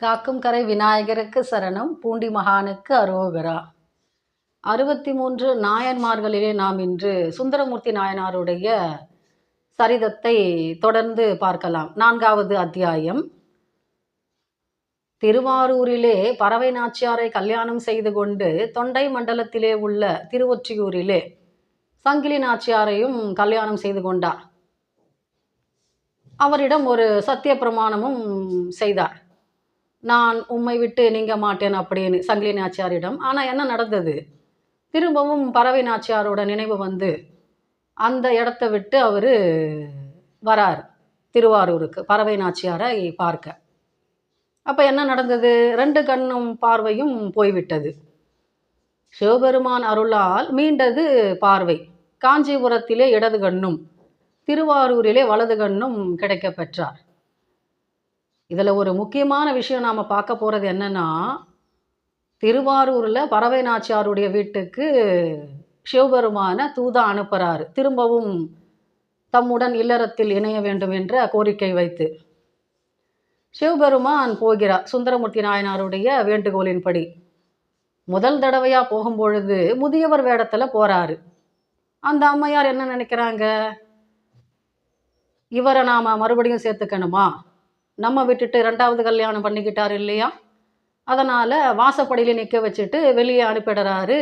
காக்கும் கரை விநாயகருக்கு சரணம் பூண்டி மகானுக்கு அரோகரா. அறுபத்தி மூன்று நாயன்மார்களிலே நாம் இன்று சுந்தரமூர்த்தி நாயனாருடைய சரிதத்தை தொடர்ந்து பார்க்கலாம். நான்காவது அத்தியாயம். திருவாரூரிலே பறவை நாச்சியாரை கல்யாணம் செய்து கொண்டு தொண்டை மண்டலத்திலே உள்ள திருவொற்றியூரிலே சங்கிலி நாச்சியாரையும் கல்யாணம் செய்து கொண்டார். அவரிடம் ஒரு சத்திய பிரமாணமும் செய்தார். நான் உம்மை விட்டு நீங்க மாட்டேன் அப்படின்னு சங்கிலி நாச்சியாரிடம் ஆனால் என்ன நடந்தது? திரும்பவும் பறவை நாச்சியாரோட நினைவு வந்து அந்த இடத்த விட்டு அவர் வரார் திருவாரூருக்கு பறவை நாச்சியாரை பார்க்க. அப்போ என்ன நடந்தது? ரெண்டு கண்ணும் பார்வையும் போய்விட்டது. சிவபெருமான் அருளால் மீண்டது பார்வை. காஞ்சிபுரத்திலே இடது கண்ணும் திருவாரூரிலே வலது கண்ணும் கிடைக்க பெற்றார் இதில் ஒரு முக்கியமான விஷயம் நாம் பார்க்க போகிறது என்னன்னா திருவாரூரில் பறவை நாச்சியாருடைய வீட்டுக்கு சிவபெருமான தூதா அனுப்புகிறாரு திரும்பவும் தம்முடன் இல்லறத்தில் இணைய வேண்டும் என்ற கோரிக்கை வைத்து. சிவபெருமான் போகிறார் சுந்தரமூர்த்தி நாயனாருடைய வேண்டுகோளின்படி. முதல் தடவையாக போகும்பொழுது முதியவர் வேடத்தில் போகிறாரு அந்த அம்மையார் என்ன நினைக்கிறாங்க? இவரை நாம் மறுபடியும் சேர்த்துக்கணுமா? நம்ம விட்டுட்டு ரெண்டாவது கல்யாணம் பண்ணிக்கிட்டார் இல்லையா? அதனால் வாசப்படியில் நிற்க வச்சுட்டு வெளியே அனுப்பிடுறாரு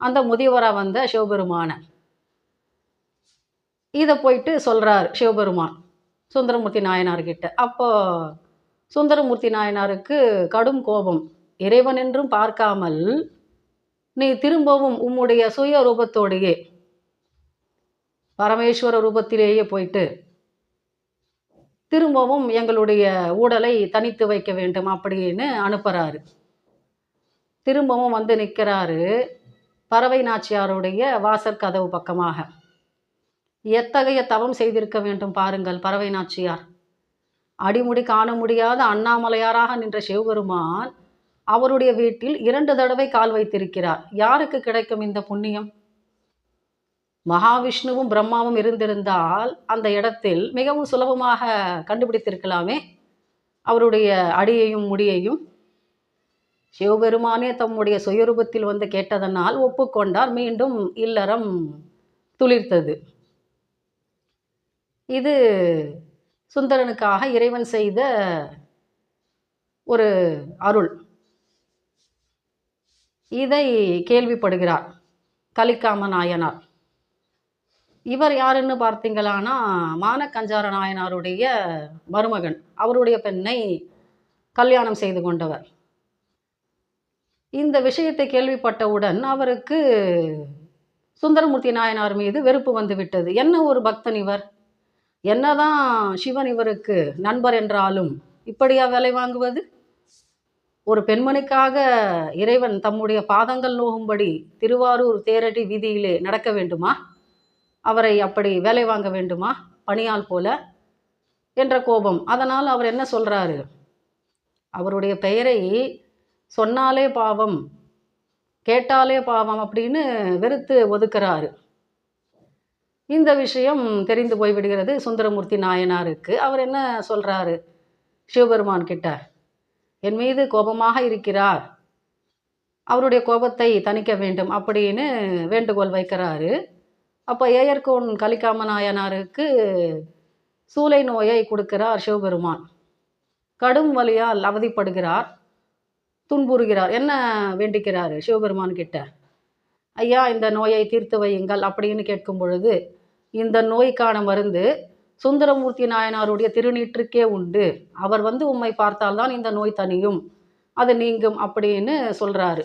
அந்த முதியவராக வந்த சிவபெருமானை. இதை போயிட்டு சொல்கிறார் சிவபெருமான் சுந்தரமூர்த்தி நாயனார்கிட்ட. அப்போ சுந்தரமூர்த்தி நாயனாருக்கு கடும் கோபம். இறைவன் என்றும் பார்க்காமல் நீ திரும்பவும் உம்முடைய சுய ரூபத்தோடையே பரமேஸ்வர ரூபத்திலேயே போயிட்டு திரும்பவும் எங்களுடைய ஊடலை தனித்து வைக்க வேண்டும் அப்படின்னு அனுப்புகிறாரு திரும்பவும் வந்து நிற்கிறாரு பறவை நாச்சியாருடைய வாசற் கதவு பக்கமாக. எத்தகைய தவம் செய்திருக்க வேண்டும் பாருங்கள் பறவை நாச்சியார். அடிமுடி காண முடியாத அண்ணாமலையாராக நின்ற சிவபெருமான் அவருடைய வீட்டில் இரண்டு தடவை கால் வைத்திருக்கிறார். யாருக்கு கிடைக்கும் இந்த புண்ணியம்? மகாவிஷ்ணுவும் பிரம்மாவும் இருந்திருந்தால் அந்த இடத்தில் மிகவும் சுலபமாக கண்டுபிடித்திருக்கலாமே. அவருடைய அடியையும் முடியையும் சிவபெருமானே தம்முடைய சுயரூபத்தில் வந்து கேட்டதனால் ஒப்புக்கொண்டார். மீண்டும் இல்லறம் துளிர்த்தது. இது சுந்தரனுக்காக இறைவன் செய்த ஒரு அருள். இதை கேள்விப்படுகிறார் கலிக்காம நாயனார். இவர் யாருன்னு பார்த்தீங்களானா மானக்கஞ்சார நாயனாருடைய மருமகன். அவருடைய பெண்ணை கல்யாணம் செய்து கொண்டவர். இந்த விஷயத்தை கேள்விப்பட்டவுடன் அவருக்கு சுந்தரமூர்த்தி நாயனார் மீது வெறுப்பு வந்துவிட்டது என்ன ஒரு பக்தன் இவர்? என்னதான் சிவன் இவருக்கு நண்பர் என்றாலும் இப்படியா வேலை வாங்குவது? ஒரு பெண்மணிக்காக இறைவன் தம்முடைய பாதங்கள் நோகும்படி திருவாரூர் தேரடி வீதியிலே நடக்க வேண்டுமா? அவரை அப்படி வேலை வாங்க வேண்டுமா? பணியால் போல என்ற கோபம். அதனால் அவர் என்ன சொல்கிறாரு அவருடைய பெயரை சொன்னாலே பாவம் கேட்டாலே பாவம் அப்படின்னு வெறுத்து ஒதுக்கிறாரு. இந்த விஷயம் தெரிந்து போய்விடுகிறது. சுந்தரமூர்த்தி நாயனாருக்கு அவர் என்ன சொல்கிறாரு சிவபெருமான் கிட்ட என் மீது கோபமாக இருக்கிறார். அவருடைய கோபத்தை தணிக்க வேண்டும் அப்படின்னு வேண்டுகோள் வைக்கிறாரு. அப்போ ஏயர்கோன் கலிக்காம நாயனாருக்கு சூளை நோயை கொடுக்கிறார் சிவபெருமான். கடும் வலியால் அவதிப்படுகிறார் துன்புறுகிறார். என்ன வேண்டிக்கிறார் சிவபெருமான் கிட்ட? ஐயா இந்த நோயை தீர்த்து வையுங்கள் அப்படின்னு கேட்கும் பொழுது இந்த நோய்க்கான மருந்து சுந்தரமூர்த்தி நாயனாருடைய திருநீற்றுக்கே உண்டு. அவர் வந்து உம்மை பார்த்தால்தான் இந்த நோய் தனியும் அது நீங்கும் அப்படின்னு சொல்கிறாரு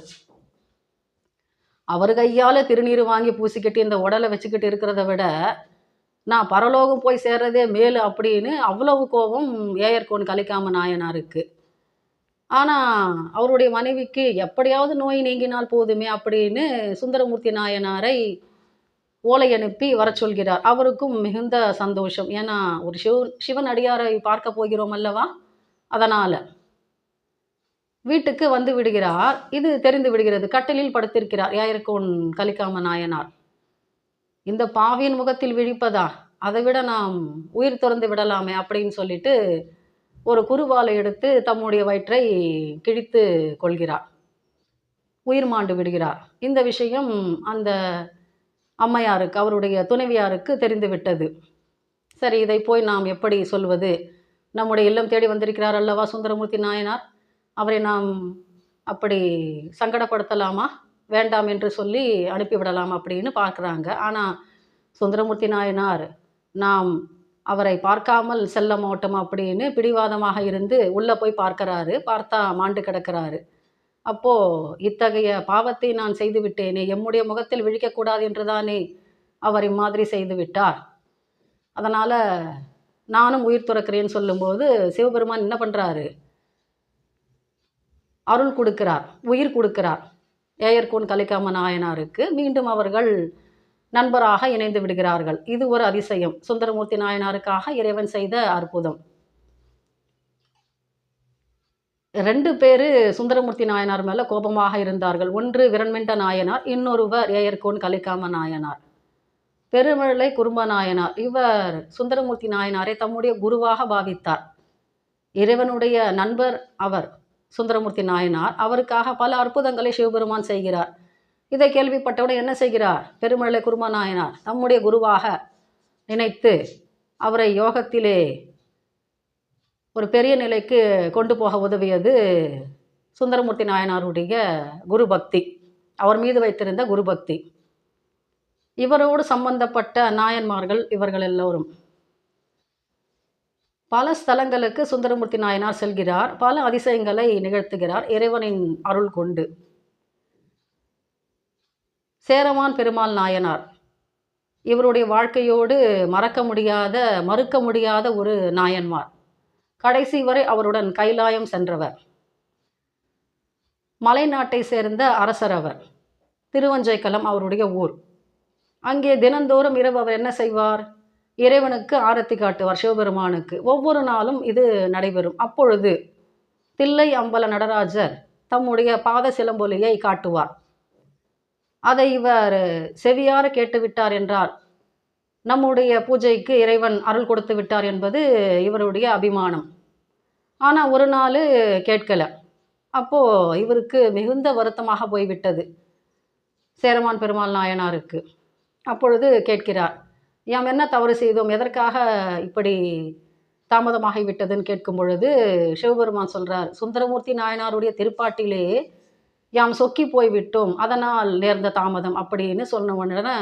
அவர் கையால் திருநீர் வாங்கி பூசிக்கிட்டு இந்த உடலை வச்சுக்கிட்டு இருக்கிறத விட நான் பரலோகம் போய் சேர்றதே மேலு அப்படின்னு அவ்வளவு கோபம் ஏயர்கோன் கலிக்காம நாயனாருக்கு. ஆனால் அவருடைய மனைவிக்கு எப்படியாவது நோய் நீங்கினால் போதுமே அப்படின்னு சுந்தரமூர்த்தி நாயனாரை ஓலை அனுப்பி வர சொல்கிறார். அவருக்கும் மிகுந்த சந்தோஷம். ஏன்னா ஒரு சிவ சிவன் அடியாரை பார்க்க போகிறோம் அல்லவா? அதனால். வீட்டுக்கு வந்து விடுகிறார். இது தெரிந்து விடுகிறது. கட்டிலில் படுத்திருக்கிறார். யாயிருக்கோன் கலிக்காம நாயனார். இந்த பாவியின் முகத்தில் விழிப்பதா? அதை விட நாம் உயிர் துறந்து விடலாமே அப்படின்னு சொல்லிட்டு ஒரு குருவாலை எடுத்து தம்முடைய வயிற்றை கிழித்து கொள்கிறார். உயிர் மாண்டு விடுகிறார். இந்த விஷயம் அந்த அம்மையாருக்கு அவருடைய துணைவியாருக்கு தெரிந்துவிட்டது சரி இதை போய் நாம் எப்படி சொல்வது? நம்முடைய இல்லம் தேடி வந்திருக்கிறார் அல்லவா சுந்தரமூர்த்தி நாயனார்? அவரை நாம் அப்படி சங்கடப்படுத்தலாமா? வேண்டாம் என்று சொல்லி அனுப்பிவிடலாம் அப்படின்னு பார்க்குறாங்க. ஆனால் சுந்தரமூர்த்தி நாயனார் நாம் அவரை பார்க்காமல் செல்ல மாட்டோம் அப்படின்னு பிடிவாதமாக இருந்து உள்ளே போய் பார்க்குறாரு. பார்த்தா மாண்டு கிடக்கிறாரு. அப்போது இத்தகைய பாவத்தை நான் செய்து விட்டேனே எம்முடைய முகத்தில் விழிக்கக்கூடாது என்றுதானே அவர் இம்மாதிரி செய்து விட்டார். அதனால் நானும் உயிர் துறக்கிறேன்னு சொல்லும்போது சிவபெருமான் என்ன பண்ணுறாரு அருள் கொடுக்கிறார் உயிர் கொடுக்கிறார். ஏயர்கோன் கலிக்காம நாயனாருக்கு மீண்டும் அவர்கள் நண்பராக இணைந்து விடுகிறார்கள். இது ஒரு அதிசயம். சுந்தரமூர்த்தி நாயனாருக்காக இறைவன் செய்த அற்புதம். ரெண்டு பேர் சுந்தரமூர்த்தி நாயனார் மேலே கோபமாக இருந்தார்கள். ஒன்று விரண்மெண்ட நாயனார் இன்னொருவர் ஏயர்கோன் கலிக்காம நாயனார். பெருமழை குறும்ப நாயனார். இவர் சுந்தரமூர்த்தி நாயனாரை தம்முடைய குருவாக பாவித்தார். இறைவனுடைய நண்பர் அவர். சுந்தரமூர்த்தி நாயனார் அவருக்காக பல அற்புதங்களை சிவபெருமான் செய்கிறார். இதை கேள்விப்பட்டவுடன் என்ன செய்கிறார்? பெருமழலை குரும நாயனார் தம்முடைய குருவாக நினைத்து அவரை யோகத்திலே ஒரு பெரிய நிலைக்கு கொண்டு போக உதவியது சுந்தரமூர்த்தி நாயனாருடைய குரு பக்தி அவர் மீது வைத்திருந்த குரு பக்தி இவரோடு சம்பந்தப்பட்ட நாயன்மார்கள் இவர்கள் எல்லோரும். பல ஸ்தலங்களுக்கு சுந்தரமூர்த்தி நாயனார் செல்கிறார். பல அதிசயங்களை நிகழ்த்துகிறார். இறைவனின் அருள் கொண்டு. சேரமான் பெருமாள் நாயனார். இவருடைய வாழ்க்கையோடு மறக்க முடியாத மறுக்க முடியாத ஒரு நாயன்மார். கடைசி வரை அவருடன் கைலாயம் சென்றவர். மலைநாட்டை சேர்ந்த அரசர் அவர். திருவஞ்சைக்கலம் அவருடைய ஊர். அங்கே தினந்தோறும் இரவு அவர் என்ன செய்வார்? இறைவனுக்கு ஆரத்தி காட்டுவார் சிவபெருமானுக்கு. ஒவ்வொரு நாளும் இது நடைபெறும். அப்பொழுது தில்லை அம்பல நடராஜர் தம்முடைய பாத சிலம்பொலியை காட்டுவார். அதை இவர் செவியார கேட்டுவிட்டார் என்றார் நம்முடைய பூஜைக்கு இறைவன் அருள் கொடுத்து விட்டார் என்பது இவருடைய அபிமானம். ஆனால் ஒரு நாள் கேட்கல. அப்போது இவருக்கு மிகுந்த வருத்தமாக போய்விட்டது சேரமான் பெருமாள் நாயனாருக்கு. அப்பொழுது கேட்கிறார் நாம் என்ன தவறு செய்தோம்? எதற்காக இப்படி தாமதமாகி விட்டதுன்னு கேட்கும் பொழுது சிவபெருமான் சொல்கிறார் சுந்தரமூர்த்தி நாயனாருடைய திருப்பாட்டிலே யாம் சொக்கி போய்விட்டோம் அதனால் நேர்ந்த தாமதம் அப்படின்னு சொன்ன உடனே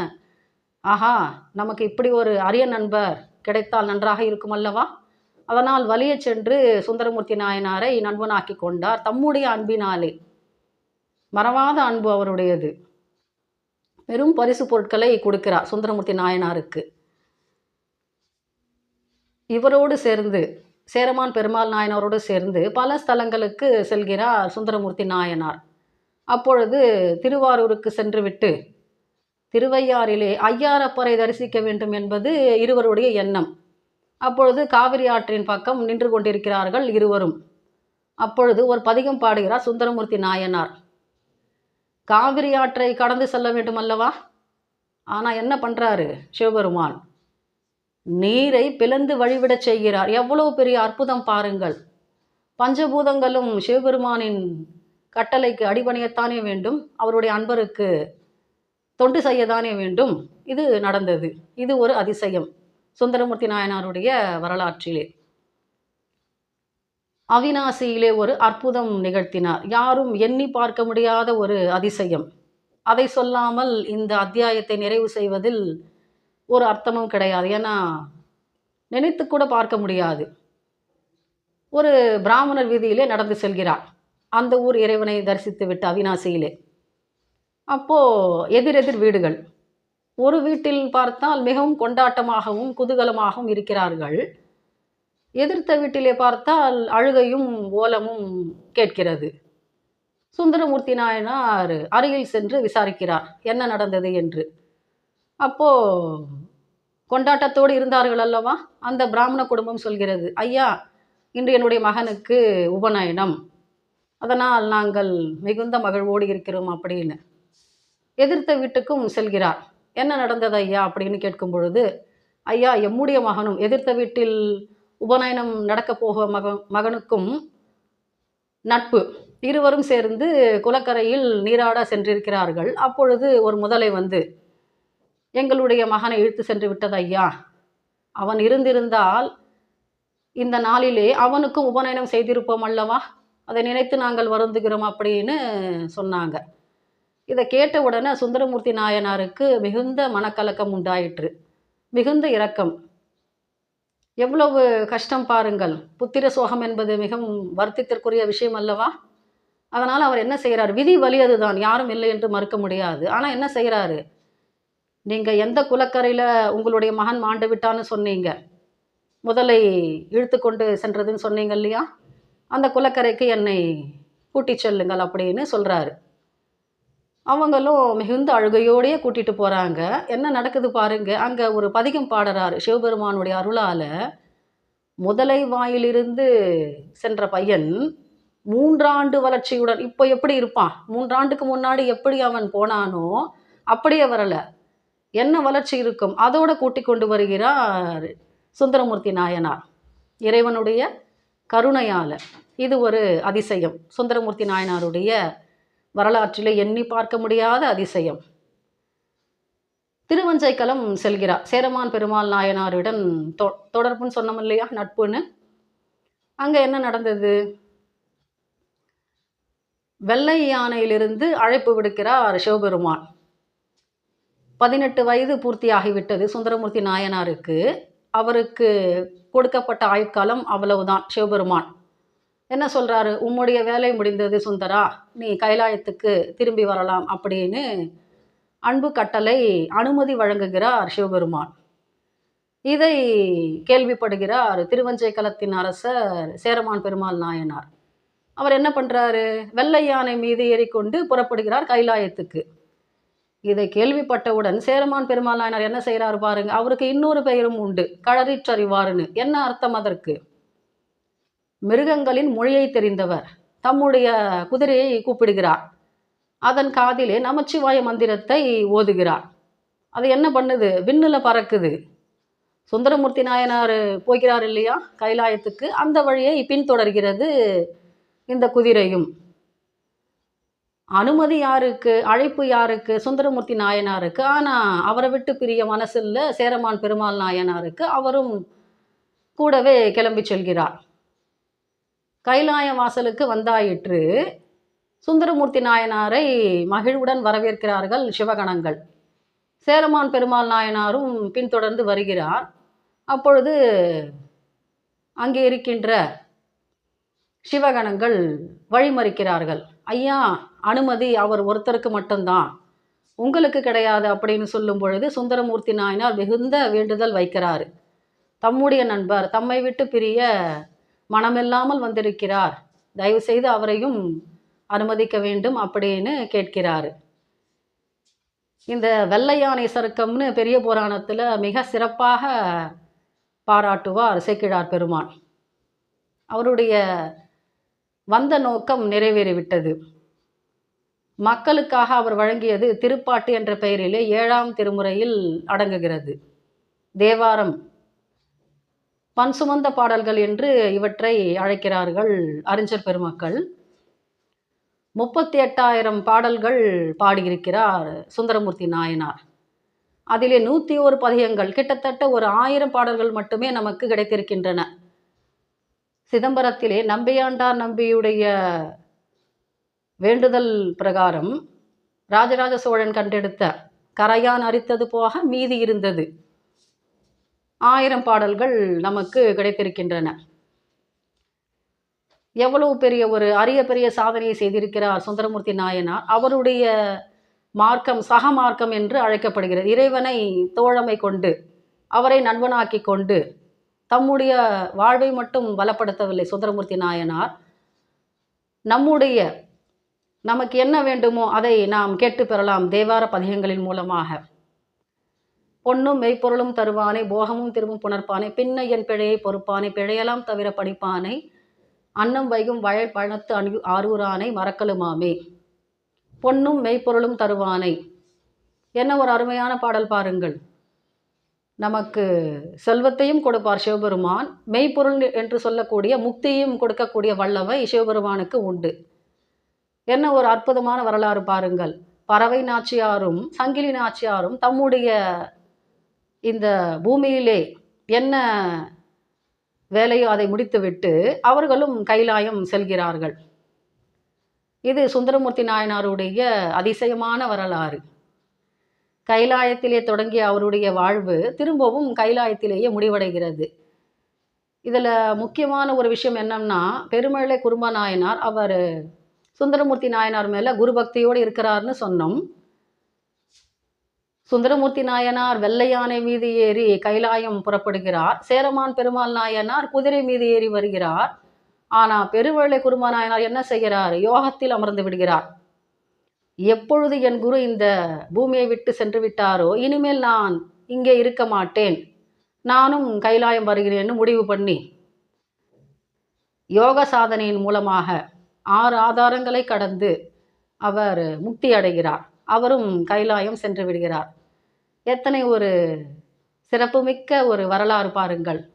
ஆஹா நமக்கு இப்படி ஒரு அரிய நண்பர் கிடைத்தால் நன்றாக இருக்கும் அல்லவா? அதனால் வலிய சென்று சுந்தரமூர்த்தி நாயனாரை நண்பனாக்கி கொண்டார் தம்முடைய அன்பினாலே. மறவாத அன்பு அவருடையது. பெரும் பரிசு பொருட்களை கொடுக்கிறார் சுந்தரமூர்த்தி நாயனாருக்கு. இவரோடு சேர்ந்து சேரமான் பெருமாள் நாயனாரோடு சேர்ந்து பல ஸ்தலங்களுக்கு செல்கிறார் சுந்தரமூர்த்தி நாயனார். அப்பொழுது திருவாரூருக்கு சென்றுவிட்டு திருவையாறிலே ஐயாரப்பரை தரிசிக்க வேண்டும் என்பது இருவருடைய எண்ணம். அப்பொழுது காவிரி ஆற்றின் பக்கம் நின்று கொண்டிருக்கிறார்கள் இருவரும். அப்பொழுது ஒரு பதிகம் பாடுகிறார் சுந்தரமூர்த்தி நாயனார். காவிரி ஆற்றை கடந்து செல்ல வேண்டும் அல்லவா ஆனால் என்ன பண்ணுறாரு சிவபெருமான்? நீரை பிளந்து வழிவிடச் செய்கிறார். எவ்வளவு பெரிய அற்புதம் பாருங்கள். பஞ்சபூதங்களும் சிவபெருமானின் கட்டளைக்கு அடிபணியத்தானே வேண்டும். அவருடைய அன்பருக்கு தொண்டு செய்யத்தானே வேண்டும். இது நடந்தது. இது ஒரு அதிசயம். சுந்தரமூர்த்தி நாயனாருடைய வரலாற்றிலே. அவினாசியிலே ஒரு அற்புதம் நிகழ்த்தினார். யாரும் எண்ணி பார்க்க முடியாத ஒரு அதிசயம். அதை சொல்லாமல் இந்த அத்தியாயத்தை நிறைவு செய்வதில் ஒரு அர்த்தமும் கிடையாது. ஏன்னா நினைத்து கூட பார்க்க முடியாது. ஒரு பிராமணர் வீதியிலே நடந்து செல்கிறார். அந்த ஊர் இறைவனை தரிசித்து விட்டு அவினாசியிலே அப்போது எதிரெதிர் வீடுகள். ஒரு வீட்டில் பார்த்தால் மிகவும் கொண்டாட்டமாகவும் குதூகலமாகவும் இருக்கிறார்கள். எதிர்த்த வீட்டிலே பார்த்தால் அழுகையும் ஓலமும் கேட்கிறது. சுந்தரமூர்த்தி நாயனார் அருகில் சென்று விசாரிக்கிறார் என்ன நடந்தது என்று. அப்போது கொண்டாட்டத்தோடு இருந்தார்கள் அல்லவா? அந்த பிராமண குடும்பம் சொல்கிறது ஐயா இன்று என்னுடைய மகனுக்கு உபநயனம். அதனால் நாங்கள் மிகுந்த மகிழ்வோடு இருக்கிறோம் அப்படின்னு எதிர்த்த வீட்டுக்கும் செல்கிறார். என்ன நடந்தது ஐயா? அப்படின்னு கேட்கும் பொழுது ஐயா எம்முடைய மகனும் எதிர்த்த வீட்டில் உபநயனம் நடக்கப் போக மக மகனுக்கும் நட்பு. இருவரும் சேர்ந்து குளக்கரையில் நீராட சென்றிருக்கிறார்கள். அப்பொழுது ஒரு முதலை வந்து எங்களுடைய மகனை இழுத்து சென்று விட்டது ஐயா. அவன் இருந்திருந்தால் இந்த நாளிலே அவனுக்கும் உபநயனம் செய்திருப்போம் அல்லவா? அதை நினைத்து நாங்கள் வருந்துகிறோம் அப்படின்னு சொன்னாங்க. இதை கேட்ட உடனே சுந்தரமூர்த்தி நாயனாருக்கு மிகுந்த மனக்கலக்கம் உண்டாயிற்று. மிகுந்த இரக்கம். எவ்வளவு கஷ்டம் பாருங்கள். புத்திர சோகம் என்பது மிகவும் வருத்தத்திற்குரிய விஷயம் அல்லவா? அதனால் அவர் என்ன செய்கிறார்? விதி வலி அதுதான். யாரும் இல்லை என்று மறுக்க முடியாது. ஆனால் என்ன செய்கிறாரு? நீங்கள் எந்த குலக்கரையில் உங்களுடைய மகன் மாண்டு விட்டான்னு சொன்னீங்க? முதலை இழுத்து கொண்டு சென்றதுன்னு சொன்னீங்க இல்லையா? அந்த குலக்கரைக்கு என்னை கூட்டி செல்லுங்கள் அப்படின்னு சொல்கிறாரு அவங்களும் மிகுந்த அழுகையோடையே கூட்டிகிட்டு போகிறாங்க என்ன நடக்குது பாருங்க அங்கே ஒரு பதிகம் பாடுறாரு சிவபெருமானுடைய அருளால். முதலை வாயிலிருந்து சென்ற பையன் மூன்றாண்டு வளர்ச்சியுடன் இப்போ எப்படி இருப்பான்? மூன்றாண்டுக்கு முன்னாடி எப்படி அவன் போனானோ அப்படியே வரலை. என்ன வளர்ச்சி இருக்கும்? அதோட கூட்டி கொண்டு வருகிறார் சுந்தரமூர்த்தி நாயனார். இறைவனுடைய கருணையால் இது ஒரு அதிசயம். சுந்தரமூர்த்தி நாயனாருடைய வரலாற்றில் எண்ணி பார்க்க முடியாத அதிசயம். திருவஞ்சைக்களம் செல்கிறார். சேரமான் பெருமாள் நாயனாருடன் தொ தொடர்புன்னு சொன்னோம் இல்லையா? நட்புன்னு. அங்கே என்ன நடந்தது? வெள்ளை யானையிலிருந்து அழைப்பு விடுக்கிறார் சிவபெருமான். பதினெட்டு வயது பூர்த்தியாகிவிட்டது சுந்தரமூர்த்தி நாயனாருக்கு. அவருக்கு கொடுக்கப்பட்ட ஆயுட்காலம் அவ்வளவுதான். சிவபெருமான். என்ன சொல்கிறாரு உம்முடைய வேலை முடிந்தது சுந்தரா. நீ கைலாயத்துக்கு திரும்பி வரலாம் அப்படின்னு அன்பு கட்டளை அனுமதி வழங்குகிறார் சிவபெருமான். இதை கேள்விப்படுகிறார் திருவஞ்சைக்களத்தின் அரசர் சேரமான் பெருமாள் நாயனார். அவர் என்ன பண்ணுறாரு வெள்ளை யானை மீது ஏறிக்கொண்டு புறப்படுகிறார் கைலாயத்துக்கு. இதை கேள்விப்பட்டவுடன் சேரமான் பெருமாள் நாயனார் என்ன செய்கிறாரு பாருங்க அவருக்கு இன்னொரு பெயரும் உண்டு. களறிற்றறிவாருன்னு என்ன அர்த்தம் அதற்கு? மிருகங்களின் மொழியை தெரிந்தவர் தம்முடைய குதிரையை கூப்பிடுகிறார். அதன் காதிலே நமச்சிவாய மந்திரத்தை ஓதுகிறார். அது என்ன பண்ணுது? விண்ணில் பறக்குது. சுந்தரமூர்த்தி நாயனார் போகிறார் இல்லையா? கைலாயத்துக்கு. அந்த வழியை பின்தொடர்கிறது இந்த குதிரையும். அனுமதி யாருக்கு அழைப்பு யாருக்கு சுந்தரமூர்த்தி நாயனாருக்கு ஆனால் அவரை விட்டு பிரிய மனசில்ல சேரமான் பெருமாள் நாயனாருக்கு அவரும் கூடவே கிளம்பி செல்கிறார். கைலாய வாசலுக்கு வந்தாயிற்று. சுந்தரமூர்த்தி நாயனாரை மகிழ்வுடன் வரவேற்கிறார்கள் சிவகணங்கள். சேரமான் பெருமாள் நாயனாரும் பின்தொடர்ந்து வருகிறார். அப்பொழுது அங்கே இருக்கின்ற சிவகணங்கள் வழிமறிக்கிறார்கள். ஐயா அனுமதி அவர் ஒருத்தருக்கு மட்டும்தான். உங்களுக்கு கிடையாது அப்படின்னு சொல்லும் பொழுது சுந்தரமூர்த்தி நாயனார் மிகுந்த வேண்டுதல் வைக்கிறார். தம்முடைய நண்பர் தம்மை விட்டு பிரிய மனமில்லாமல் வந்திருக்கிறார். தயவு செய்து அவரையும் அனுமதிக்க வேண்டும் அப்படின்னு கேட்கிறார். இந்த வெள்ளை யானை சருக்கம்னு பெரிய புராணத்தில் மிக சிறப்பாக பாராட்டுவார் சேக்கிழார் பெருமான் அவருடைய வந்த நோக்கம் நிறைவேறிவிட்டது. மக்களுக்காக அவர் வழங்கியது திருப்பாட்டு என்ற பெயரிலே ஏழாம் திருமுறையில் அடங்குகிறது. தேவாரம். பன் சுமந்த பாடல்கள் என்று இவற்றை அழைக்கிறார்கள் அறிஞர் பெருமக்கள். முப்பத்தி எட்டாயிரம் பாடல்கள் பாடியிருக்கிறார் சுந்தரமூர்த்தி நாயனார். அதிலே நூற்றி ஒரு பதிகங்கள் கிட்டத்தட்ட ஒரு ஆயிரம் பாடல்கள் மட்டுமே நமக்கு கிடைத்திருக்கின்றன. சிதம்பரத்திலே நம்பியாண்டார் நம்பியுடைய வேண்டுதல் பிரகாரம் ராஜராஜ சோழன் கண்டெடுத்த கரையான் அரித்தது போக மீதி இருந்தது. ஆயிரம் பாடல்கள் நமக்கு கிடைத்திருக்கின்றன. எவ்வளவு பெரிய ஒரு அரிய பெரிய சாதனையை செய்திருக்கிறார் சுந்தரமூர்த்தி நாயனார். அவருடைய மார்க்கம் சக மார்க்கம் என்று அழைக்கப்படுகிறது. இறைவனை தோழமை கொண்டு அவரை நண்பனாக்கி கொண்டு தம்முடைய வாழ்வை மட்டும் பலப்படுத்தவில்லை சுந்தரமூர்த்தி நாயனார். நம்முடைய நமக்கு என்ன வேண்டுமோ அதை நாம் கேட்டு பெறலாம் தேவார பதிகங்களின் மூலமாக. பொன்னும் மெய்ப்பொருளும் தருவானை போகமும் திரும்பும் புணர்ப்பானை பின்ன என் பிழையை பொறுப்பானை பிழையெல்லாம் தவிர படிப்பானை அன்னம் வைகும் வயல் பழத்து அணு ஆரூரானை மறக்கலுமாமே. பொன்னும் மெய்ப்பொருளும் தருவானை. என்ன ஒரு அருமையான பாடல் பாருங்கள். நமக்கு செல்வத்தையும் கொடுப்பார் சிவபெருமான். மெய்ப்பொருள் என்று சொல்லக்கூடிய முக்தியையும் கொடுக்கக்கூடிய வல்லவை சிவபெருமானுக்கு உண்டு. என்ன ஒரு அற்புதமான வரலாறு பாருங்கள். பறவை நாச்சியாரும் சங்கிலி நாச்சியாரும் தம்முடைய இந்த பூமியிலே என்ன வேலையோ அதை முடித்துவிட்டு அவர்களும் கைலாயம் செல்கிறார்கள். இது சுந்தரமூர்த்தி நாயனாருடைய அதிசயமான வரலாறு. கைலாயத்திலே தொடங்கிய அவருடைய வாழ்வு திரும்பவும் கைலாயத்திலேயே முடிவடைகிறது. இதில் முக்கியமான ஒரு விஷயம் என்னன்னா பெருமழை குருமா நாயனார் அவர் சுந்தரமூர்த்தி நாயனார் மேலே குருபக்தியோடு இருக்கிறார்னு சொன்னோம். சுந்தரமூர்த்தி நாயனார் வெள்ளை யானை மீது ஏறி கைலாயம் புறப்படுகிறார். சேரமான் பெருமாள் நாயனார் குதிரை மீது ஏறி வருகிறார். ஆனால் பெருவள்ளை குருமா நாயனார் என்ன செய்கிறார்? யோகத்தில் அமர்ந்து விடுகிறார். எப்பொழுது என் குரு இந்த பூமியை விட்டு சென்று விட்டாரோ இனிமேல் நான் இங்கே இருக்க மாட்டேன். நானும் கைலாயம் வருகிறேன்னு முடிவு பண்ணி யோக சாதனையின் மூலமாக ஆறு ஆதாரங்களை கடந்து அவர் முக்தி அடைகிறார். அவரும் கைலாயம் சென்று விடுகிறார். எத்தனை ஒரு சிறப்புமிக்க ஒரு வரலாறு பாருங்கள்.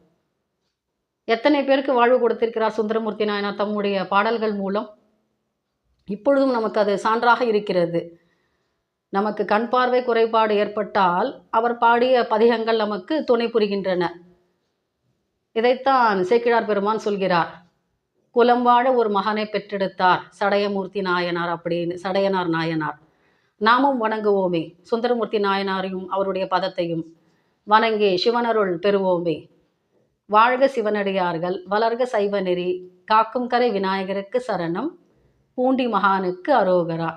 எத்தனை பேருக்கு வாழ்வு கொடுத்திருக்கிறார் சுந்தரமூர்த்தி நாயனார் தம்முடைய பாடல்கள் மூலம்? இப்பொழுதும் நமக்கு அது சான்றாக இருக்கிறது. நமக்கு கண் பார்வை குறைபாடு ஏற்பட்டால் அவர் பாடிய பதிகங்கள் நமக்கு துணை புரிகின்றன. இதைத்தான் சேக்கிழார் பெருமான் சொல்கிறார். குலம் வாழ ஒரு மகனை பெற்றெடுத்தார். சடையமூர்த்தி நாயனார் அப்படின்னு சடையனார் நாயனார். நாமும் வணங்குவோமே. சுந்தரமூர்த்தி நாயனாரையும் அவருடைய பதத்தையும் வணங்கி சிவனருள் பெறுவோமே. வாழ்க சிவனடியார்கள் வளர்க சைவ நெறி காக்கும் கரை விநாயகருக்கு சரணம் பூண்டி மகானுக்கு அரோகரா.